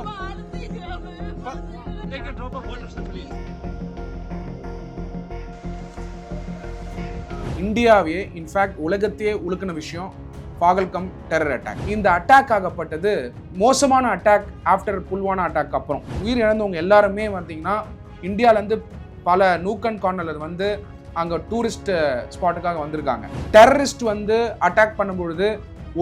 drop take a drop of water, sir, please. இந்தியாவையே in fact உலகத்தையே உழுக்கின விஷயம் பாகல்கம் டெரர் அட்டாக் இந்த அட்டாக் ஆகப்பட்டது மோசமான அட்டாக் ஆஃப்டர் புல்வானா அட்டாக் அப்புறம் உயிர் இழந்தவங்க எல்லாருமே பார்த்தீங்கன்னா இந்தியாவிலேருந்து பல நூக்கன் கார்னர்ல வந்து அங்கே டூரிஸ்ட் ஸ்பாட்டுக்காக வந்திருக்காங்க டெரரிஸ்ட் வந்து அட்டாக் பண்ணும்பொழுது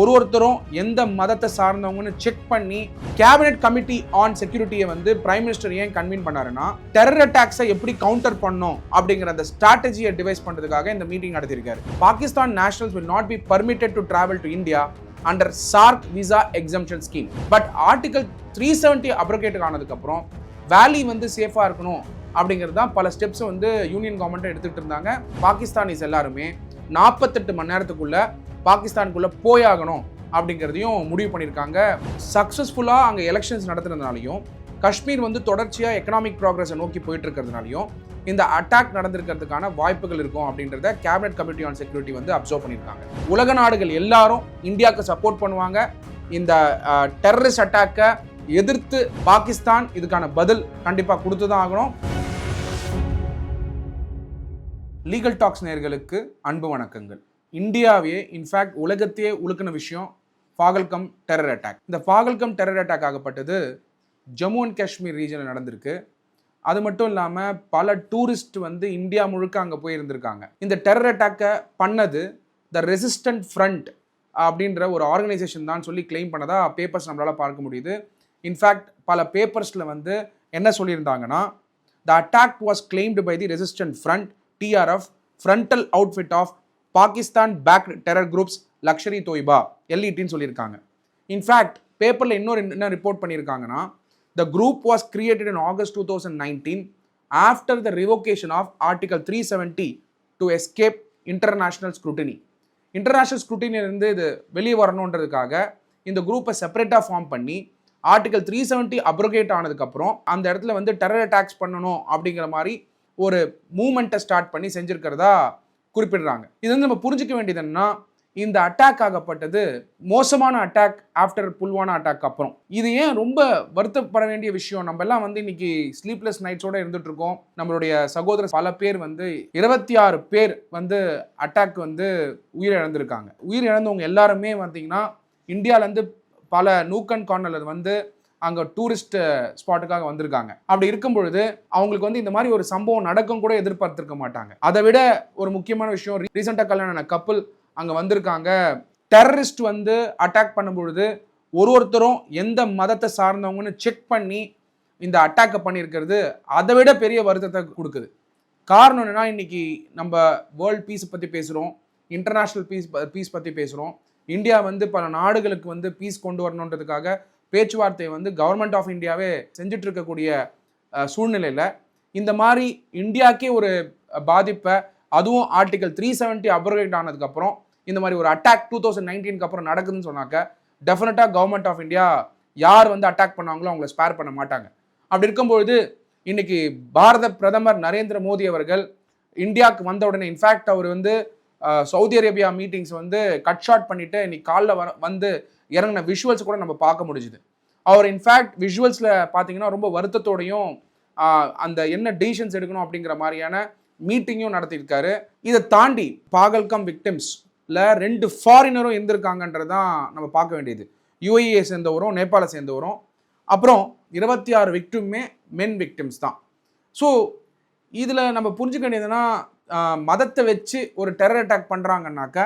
ஒரு ஒருத்தரும் எந்த மதத்தை சார்ந்தவங்கன்னு செக் பண்ணி கேபினெட் கமிட்டி ஆன் செக்யூரிட்டியை வந்து பிரைம் மினிஸ்டர் ஏன் கன்வீன் பண்ணாருன்னா டெரர் அட்டாக்ஸை எப்படி கவுண்டர் பண்ணோம் அப்படிங்கிற அந்த ஸ்ட்ராட்டஜியை டிவைஸ் பண்ணுறதுக்காக இந்த meeting நடத்தியிருக்காரு. Pakistan nationals will not be permitted to travel to India under SAARC visa exemption scheme but article three seventy abrogate ஆனதுக்கப்புறம் வேலி வந்து சேஃபாக இருக்கணும் அப்படிங்கிறது தான் பல ஸ்டெப்ஸ் வந்து யூனியன் கவர்மெண்ட் எடுத்துகிட்டு இருந்தாங்க. பாகிஸ்தானிஸ் எல்லாருமே நாற்பத்தெட்டு மணி நேரத்துக்குள்ள பாகிஸ்தானுக்குள்ளே போயாகணும் அப்படிங்கிறதையும் முடிவு பண்ணியிருக்காங்க. சக்ஸஸ்ஃபுல்லாக அங்கே எலெக்ஷன்ஸ் நடத்துனதுனாலையும் காஷ்மீர் வந்து தொடர்ச்சியாக எக்கனாமிக் ப்ராக்ரஸை நோக்கி போயிட்டு இருக்கிறதுனாலையும் இந்த அட்டாக் நடந்திருக்கிறதுக்கான வாய்ப்புகள் இருக்கும் அப்படின்றத கேபினட் கமிட்டி ஆன் செக்யூரிட்டி வந்து அப்சர்வ் பண்ணியிருக்காங்க. உலக நாடுகள் எல்லாரும் இந்தியாவுக்கு சப்போர்ட் பண்ணுவாங்க. இந்த டெரரிஸ்ட் அட்டாக்கை எதிர்த்து பாகிஸ்தான் இதுக்கான பதில் கண்டிப்பாக கொடுத்து தான் ஆகணும். லீகல் டாக்ஸ் நேர்களுக்கு அன்பு வணக்கங்கள். இந்தியாவே இன்ஃபேக்ட் உலகத்தையே உழுக்கின விஷயம் பாகல்கம் டெரர் அட்டாக் இந்த பாகல்கம் டெரர் அட்டாக் ஆகப்பட்டது ஜம்மு அண்ட் காஷ்மீர் ரீஜனில் நடந்திருக்கு. அது மட்டும் இல்லாமல் பல டூரிஸ்ட் வந்து இந்தியா முழுக்க அங்கே போயிருந்திருக்காங்க. இந்த டெரர் அட்டாக்கை பண்ணது த ரெசிஸ்டன்ட் ஃப்ரண்ட் அப்படின்ற ஒரு ஆர்கனைசேஷன் தான் சொல்லி கிளைம் பண்ணதா பேப்பர்ஸ் நம்மளால் பார்க்க முடியுது. இன்ஃபேக்ட் பல பேப்பர்ஸில் வந்து என்ன சொல்லியிருந்தாங்கன்னா the attack was claimed by the resistant front TRF frontal outfit of Pakistan back terror groups Lashkar-e-Taiba எல்இடின்னு சொல்லியிருக்காங்க. இன்ஃபேக்ட் பேப்பரில் இன்னொரு என்ன ரிப்போர்ட் பண்ணியிருக்காங்கன்னா the group was created in August two thousand nineteen after the revocation of article three seventy to escape international scrutiny international ஸ்க்ரூட்டினிலிருந்து இது வெளியே வரணுன்றதுக்காக இந்த குரூப்பை செப்பரேட்டாக ஃபார்ம் பண்ணி ஆர்டிகல் த்ரீ செவன்ட்டி அப்ரோகேட் ஆனதுக்கப்புறம் அந்த இடத்துல வந்து டெரர் அட்டாக்ஸ் பண்ணணும் அப்படிங்கிற மாதிரி ஒரு மூமெண்ட்டை ஸ்டார்ட் பண்ணி செஞ்சுருக்கிறதா குறிப்பிடுறாங்க. இது வந்து நம்ம புரிஞ்சிக்க வேண்டியது என்னன்னா இந்த அட்டாக் ஆகப்பட்டது மோசமான அட்டாக் ஆஃப்டர் புல்வானா அட்டாக் அப்புறம். இது ஏன் ரொம்ப வருத்தப்பட வேண்டிய விஷயம்? நம்ம எல்லாம் வந்து இன்னைக்கு ஸ்லீப்லெஸ் நைட்ஸோட இருந்துட்டு இருக்கோம். நம்மளுடைய சகோதரர் பல பேர் வந்து இருபத்தி ஆறு பேர் வந்து அட்டாக் வந்து உயிரிழந்திருக்காங்க. உயிரிழந்தவங்க எல்லாருமே பார்த்தீங்கன்னா இந்தியாவிலேருந்து பல நூக்கன் கார்னர்ல வந்து அங்கே டூரிஸ்ட் ஸ்பாட்டுக்காக வந்திருக்காங்க. அப்படி இருக்கும் பொழுது அவங்களுக்கு வந்து இந்த மாதிரி ஒரு சம்பவம் நடக்கும் கூட எதிர்பார்த்துருக்க மாட்டாங்க. அதை விட ஒரு முக்கியமான விஷயம் ரீசெண்டாக கல்யாணம் கப்பல் அங்கே வந்திருக்காங்க. டெரரிஸ்ட் வந்து அட்டாக் பண்ணும்பொழுது ஒரு ஒருத்தரும் எந்த மதத்தை சார்ந்தவங்கன்னு செக் பண்ணி இந்த அட்டாக்கை பண்ணியிருக்கிறது அதை விட பெரிய வருத்தத்தை கொடுக்குது. காரணம் என்னென்னா இன்றைக்கி நம்ம வேர்ல்ட் பீஸை பற்றி பேசுகிறோம் இன்டர்நேஷ்னல் பீஸ் பீஸ் பற்றி பேசுகிறோம் இந்தியா வந்து பல நாடுகளுக்கு வந்து பீஸ் கொண்டு வரணுன்றதுக்காக பேச்சுவார்த்தை வந்து கவர்மெண்ட் ஆஃப் இந்தியாவே செஞ்சுட்டு இருக்கக்கூடிய சூழ்நிலையில் இந்த மாதிரி இந்தியாக்கே ஒரு பாதிப்பை அதுவும் ஆர்டிகல் த்ரீ செவன்ட்டி அப்ரோகேட் ஆனதுக்கப்புறம் இந்த மாதிரி ஒரு அட்டாக் டூ தௌசண்ட் நைன்டீனுக்கு அப்புறம் நடக்குதுன்னு சொன்னாக்க டெஃபினட்டாக கவர்மெண்ட் ஆஃப் இந்தியா யார் வந்து அட்டாக் பண்ணாங்களோ அவங்கள ஸ்பேர் பண்ண மாட்டாங்க. அப்படி இருக்கும்பொழுது இன்னைக்கு பாரத பிரதமர் நரேந்திர மோடி அவர்கள் இந்தியாவுக்கு வந்த உடனே இன்ஃபேக்ட் அவர் வந்து சவுதி அரேபியா மீட்டிங்ஸ் வந்து கட் ஷாட் பண்ணிட்டு இன்னைக்கு காலில் வர வந்து இறங்கின விஷுவல்ஸ் கூட நம்ம பார்க்க முடிஞ்சுது. அவர் இன்ஃபேக்ட் விஷுவல்ஸில் பார்த்தீங்கன்னா ரொம்ப வருத்தத்தோடையும் அந்த என்ன டிசிஷன்ஸ் எடுக்கணும் அப்படிங்கிற மாதிரியான மீட்டிங்கும் நடத்தியிருக்காரு. இதை தாண்டி பாகல்கம் விக்டிம்ஸில் ரெண்டு ஃபாரினரும் இருந்திருக்காங்கன்றது தான் நம்ம பார்க்க வேண்டியது. யுஏஏ சேர்ந்தவரும் நேபாளை சேர்ந்தவரும். அப்புறம் இருபத்தி ஆறு விக்டிமே மென் விக்டிம்ஸ் தான். ஸோ இதில் நம்ம புரிஞ்சுக்க வேண்டியதுன்னா மதத்தை வச்சு ஒரு டெரர் அட்டாக் பண்ணுறாங்கன்னாக்க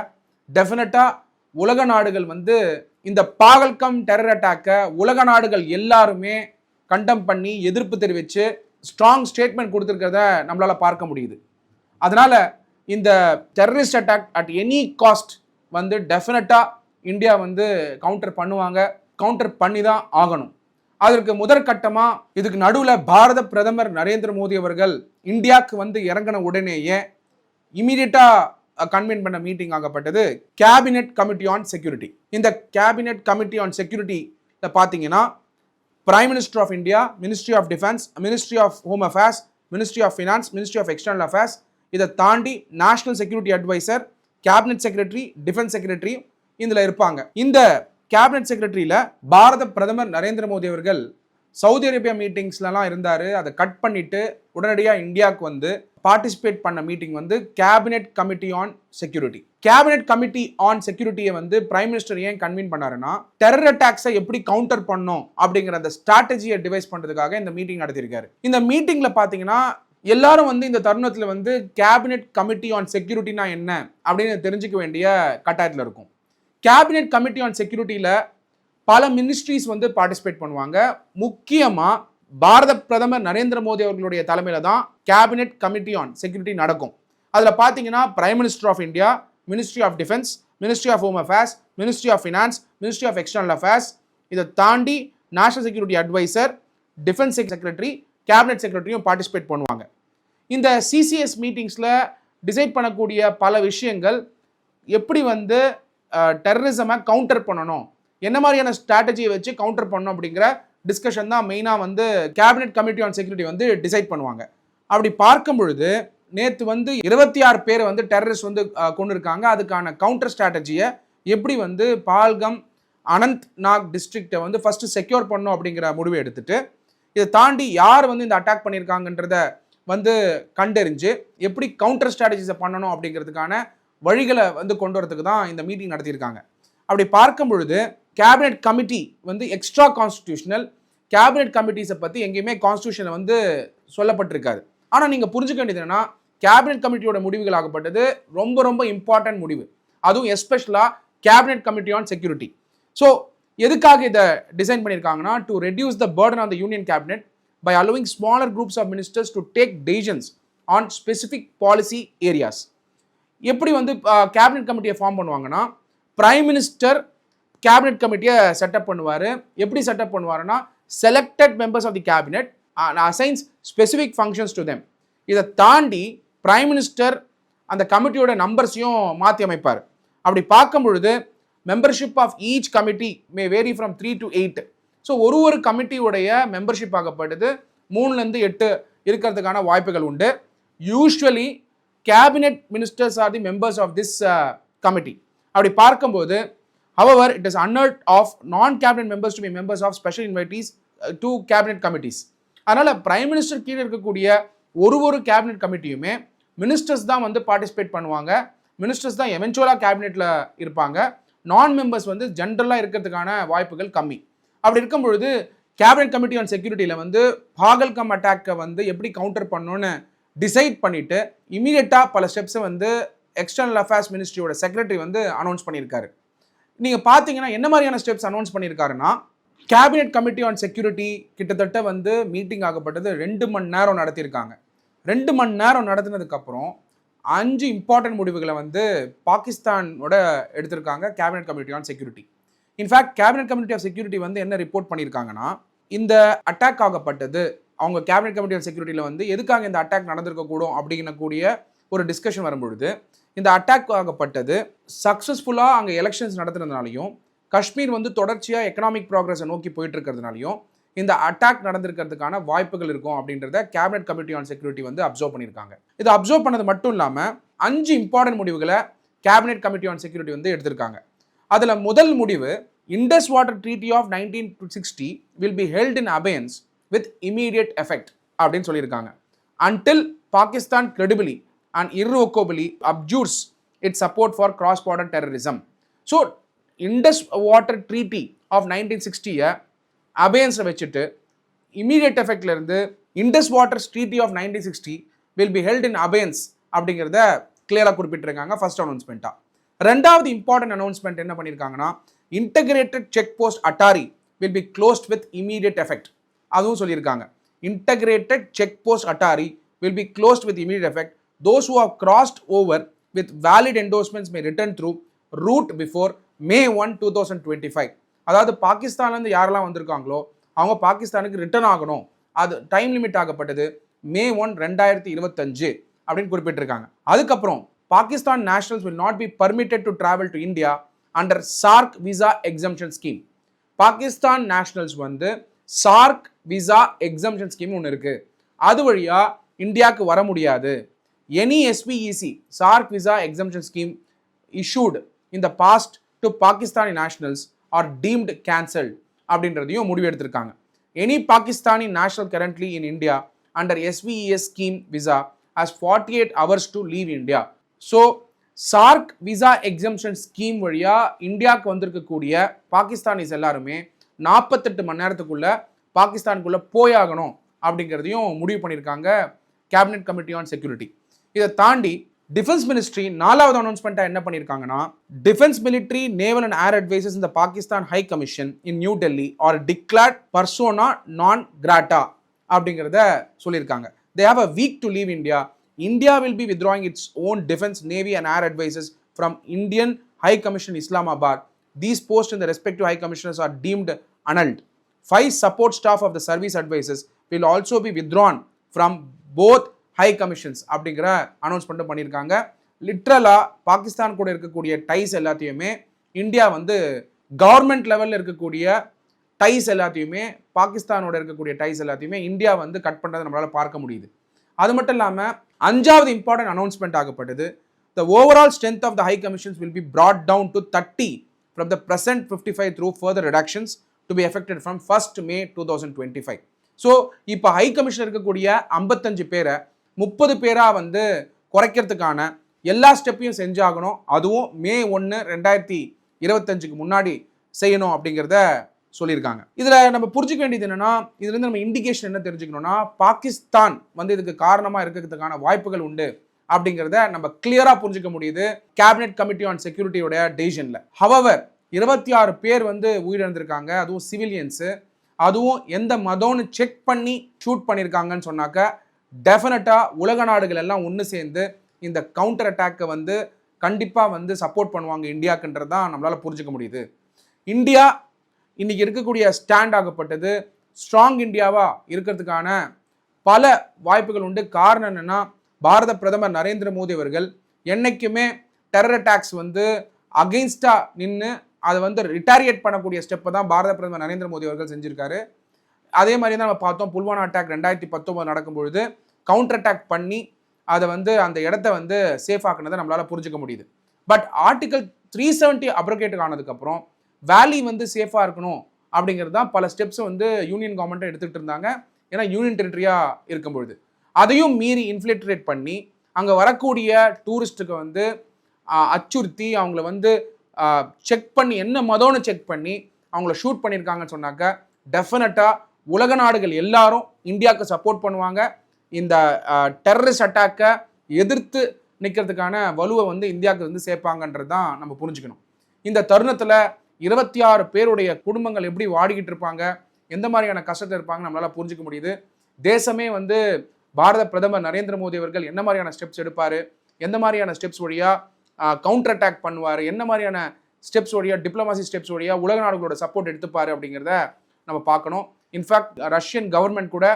டெஃபினட்டாக உலக நாடுகள் வந்து இந்த பாகல்கம் டெரர் அட்டாக்கை உலக நாடுகள் எல்லாருமே கண்டம் பண்ணி எதிர்ப்பு தெரிவித்து ஸ்ட்ராங் ஸ்டேட்மெண்ட் கொடுத்துருக்கிறத நம்மளால் பார்க்க முடியுது. அதனால் இந்த terrorist attack at any cost வந்து டெஃபினட்டாக இந்தியா வந்து கவுண்டர் பண்ணுவாங்க கவுண்டர் பண்ணி தான் ஆகணும். அதற்கு முதற்கட்டமாக இதுக்கு நடுவில் பாரத பிரதமர் நரேந்திர மோடி அவர்கள் இந்தியாவுக்கு வந்து இறங்கின உடனேயே இமீடியட்டாக கன்வென்ட் பண்ண மீட்டிங் ஆகப்பட்டது கேபினெட் கமிட்டி ஆன் செக்யூரிட்டி இந்த கேபினெட் கமிட்டி ஆன் செக்யூரிட்டியில் பார்த்தீங்கன்னா prime minister of India ministry of defence ministry of home affairs ministry of finance ministry of external affairs இதை தாண்டி national security advisor cabinet secretary defence secretary இதில் இருப்பாங்க. இந்த cabinet செக்ரட்டரியில் பாரத பிரதமர் நரேந்திர மோடி அவர்கள் சவுதி அரேபியா மீட்டிங்ஸ்லலாம் இருந்தார். அதை கட் பண்ணிவிட்டு உடனடியாக இந்தியாவுக்கு வந்து பார்ட்டிசிபேட் பண்ண மீட்டிங் வந்து cabinet committee on security cabinet committee on செக்யூரிட்டியை வந்து பிரைம் மினிஸ்டர் ஏன் கன்வீன் பண்ணாருன்னா டெரர் அட்டாக்ஸை எப்படி கவுண்டர் பண்ணோம் அப்படிங்கிற அந்த ஸ்ட்ராட்டஜியை டிவைஸ் பண்ணுறதுக்காக இந்த மீட்டிங் நடத்தியிருக்காரு. இந்த மீட்டிங்கில் பார்த்தீங்கன்னா எல்லாரும் வந்து இந்த தருணத்தில் வந்து கேபினெட் கமிட்டி ஆன் செக்யூரிட்டினா என்ன அப்படின்னு தெரிஞ்சுக்க வேண்டிய கட்டாயத்தில் இருக்கும். கேபினெட் கமிட்டி ஆன் செக்யூரிட்டியில் பல மினிஸ்ட்ரிஸ் வந்து பார்ட்டிசிபேட் பண்ணுவாங்க. முக்கியமாக பாரத பிரதமர் நரேந்திர மோடி அவர்களுடைய தலைமையில் தான் கேபினெட் கமிட்டி ஆன் செக்யூரிட்டி நடக்கும். அதில் பார்த்தீங்கன்னா prime minister of India ministry of defence ministry of home affairs ministry of finance ministry of external affairs இதை தாண்டி national security advisor defence secretary cabinet செக்ரட்டரியும் participate பண்ணுவாங்க. இந்த சிசிஎஸ் மீட்டிங்ஸில் டிசைட் பண்ணக்கூடிய பல விஷயங்கள் எப்படி வந்து டெரரிசமை கவுண்டர் பண்ணணும்? என்ன மாதிரியான ஸ்ட்ராட்டஜியை வச்சு கவுண்டர் பண்ணணும் அப்படிங்கிற டிஸ்கஷன் தான் மெயினாக வந்து கேபினெட் கமிட்டி ஆன் செக்யூரிட்டி வந்து டிசைட் பண்ணுவாங்க. அப்படி பார்க்கும் பொழுது நேற்று வந்து இருபத்தி ஆறு பேர் வந்து டெரரிஸ்ட் வந்து கொண்டு இருக்காங்க அதுக்கான கவுண்டர் ஸ்ட்ராட்டஜியை எப்படி வந்து பால்கம் அனந்த் நாக் டிஸ்ட்ரிக்டை வந்து ஃபஸ்ட்டு செக்யூர் பண்ணும் அப்படிங்கிற முடிவை எடுத்துட்டு இதை தாண்டி யார் வந்து இந்த அட்டாக் பண்ணியிருக்காங்கன்றத வந்து கண்டறிஞ்சு எப்படி கவுண்டர் ஸ்ட்ராட்டஜிஸை பண்ணணும் அப்படிங்கிறதுக்கான வழிகளை வந்து கொண்டு வரதுக்கு தான் இந்த மீட்டிங் நடத்தியிருக்காங்க. அப்படி பார்க்கும் பொழுது கேபினெட் கமிட்டி வந்து எக்ஸ்ட்ரா கான்ஸ்டியூஷனல் கேபினெட் கமிட்டிஸை பற்றி எங்கேயுமே கான்ஸ்டியூஷனில் வந்து சொல்லப்பட்டிருக்காது. ஆனால் நீங்கள் புரிஞ்சுக்க வேண்டியது என்னன்னா கேபினெட் கமிட்டியோட முடிவுகள் ஆகப்பட்டது ரொம்ப ரொம்ப இம்பார்ட்டன்ட் முடிவு. அதுவும் எஸ்பெஷலாக cabinet committee on security so எதுக்காக இதை டிசைன் பண்ணியிருக்காங்கன்னா to reduce the burden on the union cabinet by allowing smaller groups of ministers to take decisions on specific policy areas எப்படி வந்து கேபினெட் கமிட்டியை ஃபார்ம் பண்ணுவாங்கன்னா பிரைம் மினிஸ்டர் கேபினெட் கமிட்டியை setup பண்ணுவார். எப்படி செட்டப் பண்ணுவாருன்னா selected members of the cabinet assigns specific functions to them இதை தாண்டி பிரைம் மினிஸ்டர் அந்த கமிட்டியோட நம்பர்ஸையும் மாற்றி அமைப்பார். அப்படி பார்க்கும் பொழுது membership of each committee may vary from three to eight so ஒரு ஒரு கமிட்டியுடைய மெம்பர்ஷிப் ஆகப்பட்டது மூணுலேருந்து எட்டு இருக்கிறதுக்கான வாய்ப்புகள் உண்டு. Usually cabinet ministers are the members of this committee அப்படி பார்க்கும்போது however it is unheard of non cabinet members to be members of special invitees to cabinet committees அதனால் பிரைம் மினிஸ்டர் கீழே இருக்கக்கூடிய ஒரு ஒரு கேபினெட் கமிட்டியுமே மினிஸ்டர்ஸ் தான் வந்து பார்ட்டிசிபேட் பண்ணுவாங்க. மினிஸ்டர்ஸ் தான் எவென்ச்சுவலாக கேபினெட்டில் இருப்பாங்க. நான் மெம்பர்ஸ் வந்து ஜென்ரலாக இருக்கிறதுக்கான வாய்ப்புகள் கம்மி. அப்படி இருக்கும் பொழுது கேபினெட் கமிட்டி ஆன் செக்யூரிட்டியில் வந்து பாகல்கம் அட்டாக்கை வந்து எப்படி கவுண்டர் பண்ணணும்னு டிசைட் பண்ணிவிட்டு இமீடியட்டாக பல ஸ்டெப்ஸை வந்து எக்ஸ்டர்னல் அஃபேர்ஸ் மினிஸ்ட்ரியோட செக்ரட்டரி வந்து அனௌன்ஸ் பண்ணியிருக்காரு. நீங்கள் பார்த்தீங்கன்னா என்ன மாதிரியான ஸ்டெப்ஸ் அனௌன்ஸ் பண்ணியிருக்காருன்னா கேபினெட் கமிட்டி ஆன் செக்யூரிட்டி கிட்டத்தட்ட வந்து மீட்டிங் ஆகப்பட்டது ரெண்டு மணி நேரம் நடத்தியிருக்காங்க. ரெண்டு மணி நேரம் நடத்தினதுக்கப்புறம் அஞ்சு இம்பார்ட்டன்ட் முடிவுகளை வந்து பாகிஸ்தானோட எடுத்திருக்காங்க cabinet committee on security in fact cabinet committee of security வந்து என்ன ரிப்போர்ட் பண்ணியிருக்காங்கன்னா இந்த அட்டாக் ஆகப்பட்டது அவங்க கேபினெட் கமிட்டி ஆஃப் செக்யூரிட்டியில் வந்து எதுக்காக இந்த அட்டாக் நடந்திருக்கக்கூடும் அப்படிங்கக்கூடிய ஒரு டிஸ்கஷன் வரும்பொழுது இந்த அட்டாக் ஆகப்பட்டது. சக்ஸஸ்ஃபுல்லாக அங்கே எலெக்ஷன்ஸ் நடத்துனதுனாலையும் காஷ்மீர் வந்து தொடர்ச்சியாக எக்கனாமிக் ப்ராக்ரஸை நோக்கி போயிட்டு இருக்கிறதுனாலையும் இந்த அட்டாக் நடந்திருக்கிறதுக்கான வாய்ப்புகள் இருக்கும் அப்படின்றத கேபினெட் கமிட்டி ஆன் செக்யூரிட்டி வந்து அப்சர்வ் பண்ணியிருக்காங்க. இது அப்சர்வ் பண்ணது மட்டும் இல்லாமல் அஞ்சு இம்பார்ட்டன்ட் முடிவுகளை கேபினெட் கமிட்டி ஆன் செக்யூரிட்டி வந்து எடுத்திருக்காங்க. அதில் முதல் முடிவு Indus water treaty of nineteen sixty will be held in abeyance with immediate effect அப்படின்னு சொல்லியிருக்காங்க. Until Pakistan credibly and irrevocably abjures its support for cross border terrorism so Indus water treaty of nineteen சிக்ஸ்டியை அபயன்ஸை வச்சுட்டு immediate எஃபெக்ட்லேருந்து Indus water treaty of nineteen sixty will be held in abeyance அப்படிங்கிறத கிளியராக குறிப்பிட்டிருக்காங்க first அனௌன்ஸ்மெண்ட்டாக ரெண்டாவது important announcement என்ன பண்ணியிருக்காங்கன்னா integrated check post Attari will be closed with immediate effect அதுவும் சொல்லியிருக்காங்க. Integrated check post Attari will be closed with immediate effect those who have crossed over with valid endorsements may return through route before May one two thousand twenty five அதாவது பாகிஸ்தான்லேருந்து யாரெல்லாம் வந்திருக்காங்களோ அவங்க பாகிஸ்தானுக்கு return ஆகணும். அது டைம் லிமிட் ஆகப்பட்டது May one ரெண்டாயிரத்தி இருபத்தஞ்சு அப்படின்னு குறிப்பிட்டிருக்காங்க. அதுக்கப்புறம் Pakistan nationals will not be permitted to travel to India under SAARC visa exemption scheme Pakistan nationals வந்து சார்க் விசா எக்ஸம்ஷன் ஸ்கீம் ஒன்று இருக்குது அது வழியாக இந்தியாவுக்கு வர முடியாது. Any SPEC SAARC visa exemption scheme issued in the past to Pakistani nationals are deemed cancelled அப்படின்றதையும் முடிவு எடுத்திருக்காங்க any Pakistani national currently in India under SVES scheme visa has forty eight hours to leave India so SAARC visa exemption scheme வழியாக இந்தியாவுக்கு வந்திருக்கக்கூடிய Pakistanis எல்லாருமே நாற்பத்தெட்டு மணி நேரத்துக்குள்ளே பாகிஸ்தானுக்குள்ளே போயாகணும் அப்படிங்கிறதையும் முடிவு பண்ணியிருக்காங்க கேபினெட் கமிட்டி ஆன் செக்யூரிட்டி இதை தாண்டி டிஃபென்ஸ் மினிஸ்ட்ரி நாலாவது அனௌன்ஸ்மெண்ட்டாக என்ன பண்ணியிருக்காங்கன்னா defence military naval and air advisers இந்த Pakistan high commission in New Delhi are declared persona non grata அப்படிங்கிறத சொல்லியிருக்காங்க they have a week to leave India India will be withdrawing its own defence navy and air advisers from Indian high commission Islamabad these posts in the respective high commissioners are deemed annulled five support staff of the service advisers will also be withdrawn from both high commissions அப்படிங்கிற அனௌன்ஸ்மெண்ட்டும் பண்ணியிருக்காங்க. லிட்ரலாக பாகிஸ்தான் கூட இருக்கக்கூடிய dies எல்லாத்தையுமே India வந்து government லெவலில் இருக்கக்கூடிய டைஸ் எல்லாத்தையுமே பாகிஸ்தானோட இருக்கக்கூடிய டைஸ் எல்லாத்தையுமே இந்தியா வந்து கட் பண்ணுறதை நம்மளால் பார்க்க முடியுது. அது மட்டும் இல்லாமல் அஞ்சாவது important announcement ஆகப்பட்டது. The overall strength of the high commissions will be brought down to thirty from the present fifty five through further reductions to be effected from first May two thousand twenty five so இப்போ high commission இருக்கக்கூடிய ஐம்பத்தஞ்சு பேரை முப்பது பேராக வந்து குறைக்கிறதுக்கான எல்லா ஸ்டெப்பையும் செஞ்சாகணும். அதுவும் மே ஒன்று ரெண்டாயிரத்தி இருபத்தஞ்சுக்கு முன்னாடி செய்யணும் அப்படிங்கிறத சொல்லியிருக்காங்க. இதில் நம்ம புரிஞ்சுக்க வேண்டியது என்னென்னா இதுலேருந்து நம்ம இண்டிகேஷன் என்ன தெரிஞ்சுக்கணும்னா பாகிஸ்தான் வந்து இதுக்கு காரணமாக இருக்கிறதுக்கான வாய்ப்புகள் உண்டு அப்படிங்கிறத நம்ம கிளியராக புரிஞ்சுக்க முடியுது. கேபினெட் கமிட்டி ஆன் செக்யூரிட்டியோட டெசிஷனில் ஹவவர் இருபத்தி ஆறு பேர் வந்து உயிரிழந்திருக்காங்க. அதுவும் சிவிலியன்ஸு அதுவும் எந்த மதம்னு செக் பண்ணி ஷூட் பண்ணியிருக்காங்கன்னு சொன்னாக்க டெஃபினட்டாக உலக நாடுகள் எல்லாம் ஒன்று சேர்ந்து இந்த கவுண்டர் அட்டாக்கை வந்து கண்டிப்பாக வந்து சப்போர்ட் பண்ணுவாங்க இந்தியாக்குன்றது தான் நம்மளால் புரிஞ்சுக்க முடியுது. இந்தியா இன்னைக்கு இருக்கக்கூடிய ஸ்டாண்ட் ஆகப்பட்டது. ஸ்ட்ராங் இந்தியாவாக இருக்கிறதுக்கான பல வாய்ப்புகள் உண்டு. காரணம் என்னென்னா பாரத பிரதமர் நரேந்திர மோடி அவர்கள் என்றைக்குமே டெரர் அட்டாக்ஸ் வந்து அகெயின்ஸ்டாக நின்று அதை வந்து ரிட்டாரியேட் பண்ணக்கூடிய ஸ்டெப்பை தான் பாரத பிரதமர் நரேந்திர மோடி அவர்கள் செஞ்சுருக்காரு. அதே மாதிரி தான் நம்ம பார்த்தோம். புல்வானா அட்டாக் ரெண்டாயிரத்தி பத்தொம்போது நடக்கும் பொழுது கவுண்டர் அட்டாக் பண்ணி அதை வந்து அந்த இடத்த வந்து சேஃப் ஆக்குனதை நம்மளால் புரிஞ்சுக்க முடியுது. பட் ஆர்டிகல் த்ரீ செவன்ட்டி அப்ரோகேட்டுக்கு ஆனதுக்கப்புறம் வேலி வந்து சேஃபாக இருக்கணும் அப்படிங்கிறது தான் பல ஸ்டெப்ஸ் வந்து யூனியன் கவர்மெண்ட்டை எடுத்துகிட்டு இருந்தாங்க. ஏன்னா யூனியன் டெரிட்டரியாக இருக்கும் பொழுது அதையும் மீறி இன்ஃப்ளேட்ரேட் பண்ணி அங்கே வரக்கூடிய டூரிஸ்ட்டுக்கு வந்து அச்சுறுத்தி அவங்கள வந்து செக் பண்ணி என்ன மதோன்னு செக் பண்ணி அவங்கள ஷூட் பண்ணியிருக்காங்கன்னு சொன்னாக்க டெஃபினட்டாக உலக நாடுகள் எல்லாரும் இந்தியாவுக்கு சப்போர்ட் பண்ணுவாங்க. இந்த டெரரிஸ்ட் அட்டாக்கை எதிர்த்து நிற்கிறதுக்கான வலுவை வந்து இந்தியாவுக்கு வந்து சேர்ப்பாங்கன்றது தான் நம்ம புரிஞ்சுக்கணும். இந்த தருணத்தில் இருபத்தி ஆறு பேருடைய குடும்பங்கள் எப்படி வாடிக்கிட்டு இருப்பாங்க? எந்த மாதிரியான கஷ்டத்தில் இருப்பாங்க நம்மளால் புரிஞ்சுக்க முடியுது. தேசமே வந்து பாரத பிரதமர் நரேந்திர மோடி அவர்கள் என்ன மாதிரியான ஸ்டெப்ஸ் எடுப்பார்? எந்த மாதிரியான ஸ்டெப்ஸ் வழியாக கவுண்டர் அட்டாக் பண்ணுவார்? என்ன மாதிரியான ஸ்டெப்ஸ் வழியாக டிப்ளமாசி ஸ்டெப்ஸ் வழியாக உலக நாடுகளோட சப்போர்ட் எடுத்துப்பாரு அப்படிங்கிறத நம்ம பார்க்கணும். இன்ஃபேக்ட் ரஷ்யன் கவர்மெண்ட் கூட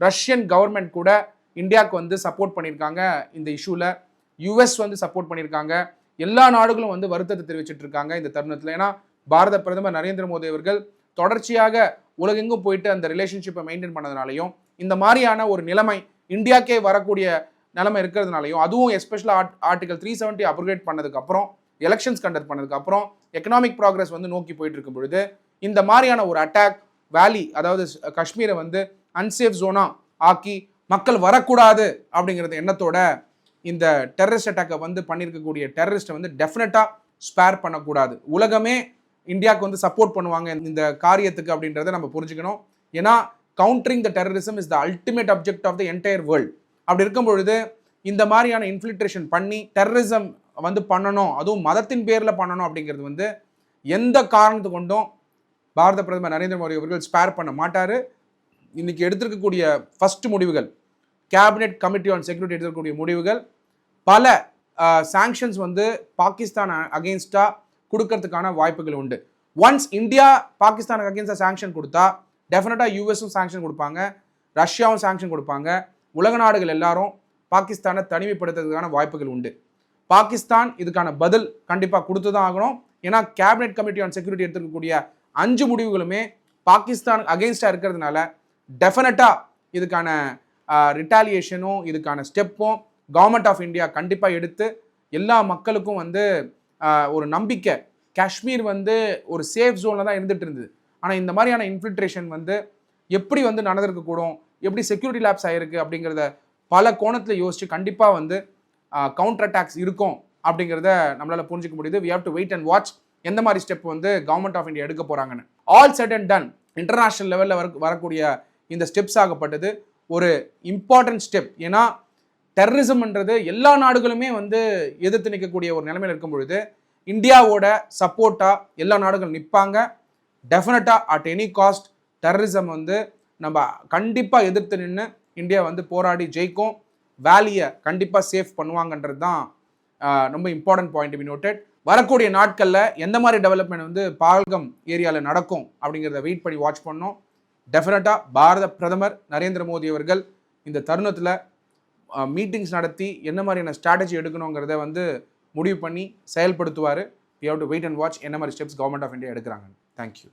ரஷ்யன் கவர்மெண்ட் கூட இந்தியாவுக்கு வந்து சப்போர்ட் பண்ணியிருக்காங்க இந்த இஷ்யூவில் யுஎஸ் வந்து சப்போர்ட் பண்ணியிருக்காங்க. எல்லா நாடுகளும் வந்து வருத்தத்தை தெரிவிச்சிட்டு இருக்காங்க இந்த தருணத்தில். ஏன்னா பாரத பிரதமர் நரேந்திர மோடி அவர்கள் தொடர்ச்சியாக உலகெங்கும் போயிட்டு அந்த ரிலேஷன்ஷிப்பை மெயின்டைன் பண்ணதுனாலையும் இந்த மாதிரியான ஒரு நிலைமை இந்தியாக்கே வரக்கூடிய நிலைமை இருக்கிறதுனாலையும் அதுவும் எஸ்பெஷலாக art article three seventy abrogate பண்ணதுக்கப்புறம் எலெக்ஷன்ஸ் கண்டக்ட் பண்ணதுக்கப்புறம் எக்கனாமிக் ப்ராக்ரஸ் வந்து நோக்கி போயிட்டு இருக்கும் பொழுது இந்த மாதிரியான ஒரு அட்டாக் வேலி அதாவது காஷ்மீரை வந்து அன்சேஃப் ஜோனாக ஆக்கி மக்கள் வரக்கூடாது அப்படிங்கிறது எண்ணத்தோட இந்த டெரரிஸ்ட் அட்டாக்கை வந்து பண்ணியிருக்கக்கூடிய டெரரிஸ்ட்டை வந்து டெஃபினட்டாக ஸ்பேர் பண்ணக்கூடாது. உலகமே இந்தியாவுக்கு வந்து சப்போர்ட் பண்ணுவாங்க இந்த காரியத்துக்கு அப்படின்றத நம்ம புரிஞ்சுக்கணும். ஏன்னா countering the terrorism is the ultimate object of the entire world அப்படி இருக்கும் பொழுது இந்த மாதிரியான இன்ஃபில்ட்ரேஷன் பண்ணி டெரரிசம் வந்து பண்ணணும் அதுவும் மதத்தின் பேரில் பண்ணணும் அப்படிங்கிறது வந்து எந்த காரணத்து கொண்டும் பாரத பிரதமர் நரேந்திர மோடி அவர்கள் ஸ்பேர் பண்ண மாட்டார். இன்றைக்கி எடுத்திருக்கக்கூடிய ஃபஸ்ட் முடிவுகள் கேபினெட் கமிட்டி ஆன் செக்யூரிட்டி எடுத்திருக்கக்கூடிய முடிவுகள் பல சாங்ஷன்ஸ் வந்து பாகிஸ்தான் அகெயின்ஸ்டாக கொடுக்கறதுக்கான வாய்ப்புகள் உண்டு. ஒன்ஸ் இந்தியா பாகிஸ்தானுக்கு அகேன்ஸ்டாக சாங்ஷன் கொடுத்தா டெஃபினட்டாக யூஎஸும் சாங்ஷன் கொடுப்பாங்க ரஷ்யாவும் சாங்ஷன் கொடுப்பாங்க. உலக நாடுகள் எல்லாரும் பாகிஸ்தானை தனிமைப்படுத்துறதுக்கான வாய்ப்புகள் உண்டு. பாகிஸ்தான் இதுக்கான பதில் கண்டிப்பாக கொடுத்து தான் ஆகணும். ஏன்னா கேபினெட் கமிட்டி ஆன் செக்யூரிட்டி எடுத்துக்கக்கூடிய அஞ்சு முடிவுகளுமே பாகிஸ்தான் அகெயின்ஸ்டாக இருக்கிறதுனால டெஃபினட்டாக இதுக்கான ரிட்டாலியேஷனும் இதுக்கான ஸ்டெப்பும் கவர்மெண்ட் ஆஃப் இந்தியா கண்டிப்பாக எடுத்து எல்லா மக்களுக்கும் வந்து ஒரு நம்பிக்கை. காஷ்மீர் வந்து ஒரு சேஃப் ஜோனில் தான் இருந்துகிட்டு இருந்தது. ஆனால் இந்த மாதிரியான இன்ஃபில்ட்ரேஷன் வந்து எப்படி வந்து நடந்திருக்கக்கூடும் எப்படி செக்யூரிட்டி லேப்ஸ் ஆகிருக்கு அப்படிங்கிறத பல கோணத்தில் யோசித்து கண்டிப்பாக வந்து கவுண்டர் அட்டாக்ஸ் இருக்கும் அப்படிங்கிறத நம்மளால் புரிஞ்சிக்க முடியுது. We have to wait and watch எந்த மாதிரி ஸ்டெப் வந்து கவர்மெண்ட் ஆஃப் இந்தியா எடுக்க போகிறாங்கன்னு all set and done international லெவலில் வர வரக்கூடிய இந்த ஸ்டெப்ஸ் ஆகப்பட்டது ஒரு இம்பார்ட்டன்ட் ஸ்டெப் ஏன்னா டெரரிசம்ன்றது எல்லா நாடுகளுமே வந்து எதிர்த்து நிற்கக்கூடிய ஒரு நிலைமையில் இருக்கும் பொழுது இந்தியாவோட சப்போர்ட்டாக எல்லா நாடுகளும் நிற்பாங்க டெஃபினட்டாக அட் எனி காஸ்ட் டெரரிசம் வந்து நம்ம கண்டிப்பாக எதிர்த்து நின்று இந்தியா வந்து போராடி ஜெயிக்கும். வேலியை கண்டிப்பாக சேஃப் பண்ணுவாங்கன்றது தான் ரொம்ப இம்பார்ட்டன்ட் பாயிண்ட் பி நோட்டட் வரக்கூடிய நாட்களில் எந்த மாதிரி டெவலப்மெண்ட் வந்து பால்கம் ஏரியாவில் நடக்கும் அப்படிங்கிறத வெயிட் பண்ணி வாட்ச் பண்ணோம். டெஃபினட்டாக பாரத பிரதமர் நரேந்திர மோடி அவர்கள் இந்த தருணத்தில் மீட்டிங்ஸ் நடத்தி என்ன மாதிரியான ஸ்ட்ராட்டஜி எடுக்கணுங்கிறத வந்து முடிவு பண்ணி செயல்படுத்துவார். We have to wait and watch என்ன மாதிரி ஸ்டெப்ஸ் கவர்மெண்ட் ஆஃப் இந்தியா எடுக்கிறாங்க தேங்க்யூ